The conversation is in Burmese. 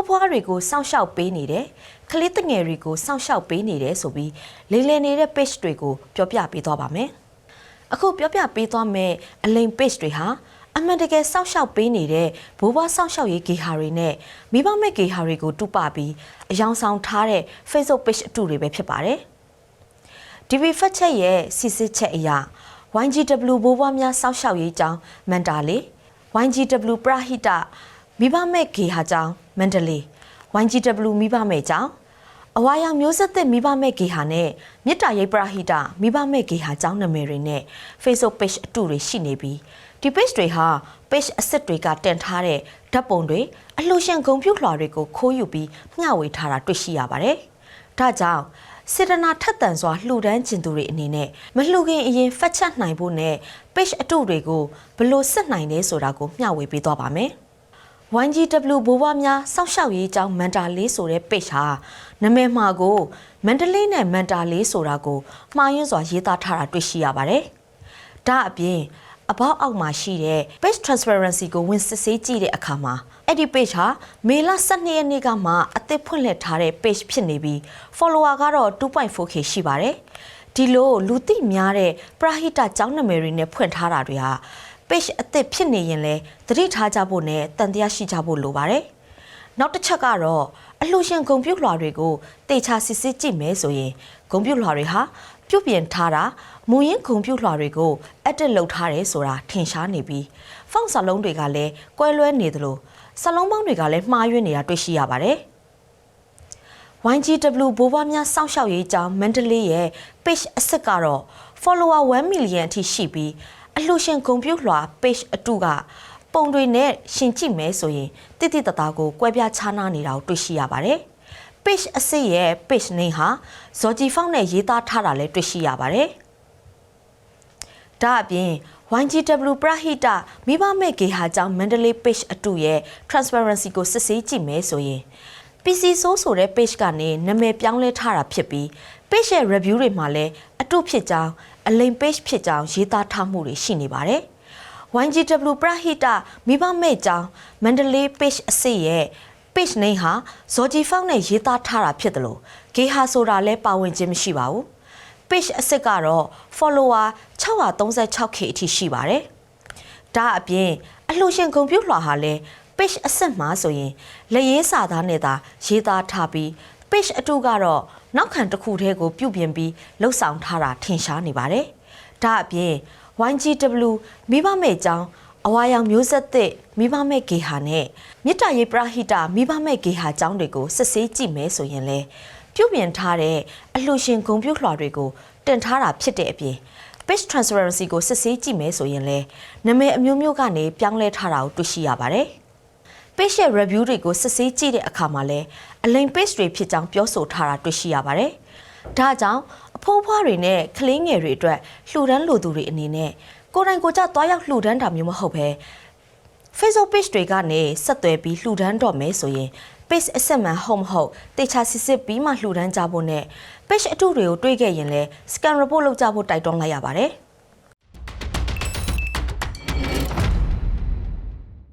းဖွားတွေကိုစောင့်ရှောက်ပေးနေတယ်ကလေးတငယ်တွေကိုစောင့်ရှောက်ပေးနေတယ်ဆိုပြီးလိမ်လည်နေတဲ့ page တွေကိုပြောပြပေးသွားပါမယ်အခုပြောပြပေးသွားမယ့်အလိမ် page တွေဟာအမှန်တကယ်စောင့်ရှောက်ပေးနေတဲ့ဘိုးဘွားစောင့်ရှောက်ရေးဂေဟာတွေနဲ့မိဘမဲ့ဂေဟာတွေကိုတူပပြီးအယောင်ဆောင်ထားတဲ့ Facebook page အတူတွေပဲဖြစ်ပါတယ် DB ဖတ်ချက်ရဲ့စစ်စစ်ချက်အရာ YGW ဘိုးဘွားများစောင့်ရှောက်ရေးကျောင်းမန္တာလေး YGW ပရဟိတ မိဘမဲ့ဂေဟာကျောင်းမန္တလေး YGW မိဘမဲ့ကျောင်းအဝါရောင်မျိုးဆက်သစ်မိဘမဲ့ဂေဟာနဲ့မြစ်တာရိပ်ပရဟိတမိဘမဲ့ဂေဟာကျောင်းနာမည်တွေနဲ့ Facebook page အတူတွေရှိနေပြီးဒီ page တွေဟာ page အစစ်တွေကတင်ထားတဲ့ဓာတ်ပုံတွေအလှူရှင်ဂုံပြုလွှာတွေကိုခိုးယူပြီးမျှဝေထားတာတွေ့ရှိရပါတယ်။ဒါကြောင့်စေတနာထက်သန်စွာလှူဒန်းကျင်သူတွေအနေနဲ့မလှူခင်အရင်ဖတ်ချက်နိုင်ဖို့နဲ့ page အတုတွေကိုဘယ်လို့စစ်နိုင်လဲဆိုတာကိုမျှဝေပေးသွားပါမယ်။ YGW ဘိုးဘွားများစောင့်ရှောက်ရေးအကြောင်းမန်တာလေးဆိုတဲ့ page ဟာနာမည်မှာကိုမန္တလေးနဲ့မန်တာလေးဆိုတာကိုမှားယွင်းစွာရေးသားထားတာတွေ့ရှိရပါတယ်။ဒါအပြင်အပေါက်အောက်မှာရှိတဲ့ page transparency ကိုဝင်စစ်ဆေးကြည့်တဲ့အခါမှာအဲ့ဒီ page ဟာမေလ12ရက်နေ့ကမှအသစ်ဖွင့်လှစ်ထားတဲ့ page ဖြစ်နေပြီး follower ကတော့ 2.4k ရှိပါတယ်။ဒီလိုလူသိများတဲ့ပရဟိတကျောင်းနာမည်တွေနဲ့ဖွင့်ထားတာတွေဟာ page အသစ်ဖြစ်နေရင်လည်းသတိထားကြဖို့နဲ့တန်တရားရှိကြဖို့လိုပါတယ်။နောက်တစ်ချက်ကတော့အလှူရှင်ဂုံပြုတ်လွှာတွေကိုတေချာစစ်စစ်ကြည့်မဲဆိုရင်ဂုံပြုတ်လွှာတွေဟာပြုတ်ပြင်ထားတာမူရင်းဂုံပြုတ်လွှာတွေကို edit လုပ်ထားတယ်ဆိုတာထင်ရှားနေပြီးဖောင့်စာလုံးတွေကလည်းကွဲလွဲနေသလိုစာလုံးပေါင်းတွေကလည်းမှားယွင်းနေတာတွေ့ရှိရပါတယ်။ YGW ဘိုးဘွားများစောင့်ရှောက်ရေးကြောင်းမန္တလေးရဲ့ page အစစ်ကတော့ follower 1 million အထိရှိပြီး အလှူရှင်ဂုံပြုတ်လွှာ page အတုကပုံတွေနဲ့ရှင်ကြည့်မဲဆိုရင်တိတိတသားကိုကွဲပြားခြားနားနေတာကိုတွေ့ရှိရပါတယ်။ page အစစ်ရဲ့ page name ဟာဇော်ကြည်ဖောင်းနဲ့ရေးသားထားတာလည်းတွေ့ရှိရပါတယ်။ဒါအပြင် YGW ပရဟိတမိဘမဲ့ဂေဟာကျောင်းမန္တလေး page အတူရဲ့ transparency ကိုစစ်ဆေးကြည့်မဲဆိုရင် PC ဆိုးဆိုတဲ့ page ကနေနာမည်ပြောင်းလဲထားတာဖြစ်ပြီး page ရဲ့ review တွေမှာလည်းအတုဖြစ်ကြောင်း အလိမ် page ဖြစ်ကြောင်းရေးသားထားမှုတွေရှိနေပါတယ်။ YGW ပရဟိတမိဘမဲ့ကျောင်းမန္တလေး page အစစ်ရဲ့ page name ဟာဇော်ဂျီဖောင်းနဲ့ရေးသားထားတာဖြစ်တယ်လို့ဂေဟာဆိုတာလည်းပါဝင်ခြင်းမရှိပါဘူး။ page အစစ်ကတော့ follower 636k အထိရှိပါတယ်။ဒါအပြင်အလှူရှင်ဂုံပြုတ်လွှာဟာလည်း page အစစ်မှာဆိုရင်လက်ရေးစာသားနဲ့သာရေးသားထားပြီး page အတူကတော့နောက်ခံတစ်ခုတည်းကိုပြုပြင်ပြီးလှုပ်ဆောင်ထားတာထင်ရှားနေပါတယ်။ဒါအပြင် YGW မိဘမဲ့ကျောင်းအဝါရောင်မျိုးဆက်သစ်မိဘမဲ့ဂေဟာနဲ့မြစ်တာရေးပရဟိတမိဘမဲ့ဂေဟာကျောင်းတွေကိုစစ်ဆေးကြည့်မဲဆိုရင်လေပြုပြင်ထားတဲ့အလှူရှင်ဂုံပြုတ်လွှာတွေကိုတင်ထားတာဖြစ်တဲ့အပြင် page transparency ကိုစစ်ဆေးကြည့်မယ်ဆိုရင်လည်းနာမည်အမျိုးမျိုးကနေပြောင်းလဲထားတာကိုတွေ့ရှိရပါတယ်။ page ရဲ့ review တွေကိုစစ်ဆေးကြည့်တဲ့အခါမှာလည်းအလိမ် page တွေဖြစ်ကြောင်းပြောဆိုထားတာတွေ့ရှိရပါတယ်။ဒါကြောင့်အဖိုးဖွားတွေနဲ့ကလေးငယ်တွေအတွက်လှူဒန်းလိုသူတွေအနေနဲ့ကိုယ်တိုင်ကိုယ်ကျသွားရောက်လှူဒန်းတာမျိုးမဟုတ်ဘဲ Facebook page တွေကနေဆက်သွယ်ပြီးလှူဒန်းတော့မယ်ဆိုရင် page အဆက်မှန်ဟုတ်မဟုတ်တေချာစစ်စစ်ပြီးမှလှူဒန်းကြဖို့နဲ့ page အတုတွေကိုတွေးခဲ့ရင်လည်း scan report လုပ်ကြဖို့တိုက်တွန်းလိုက်ရပါတယ်။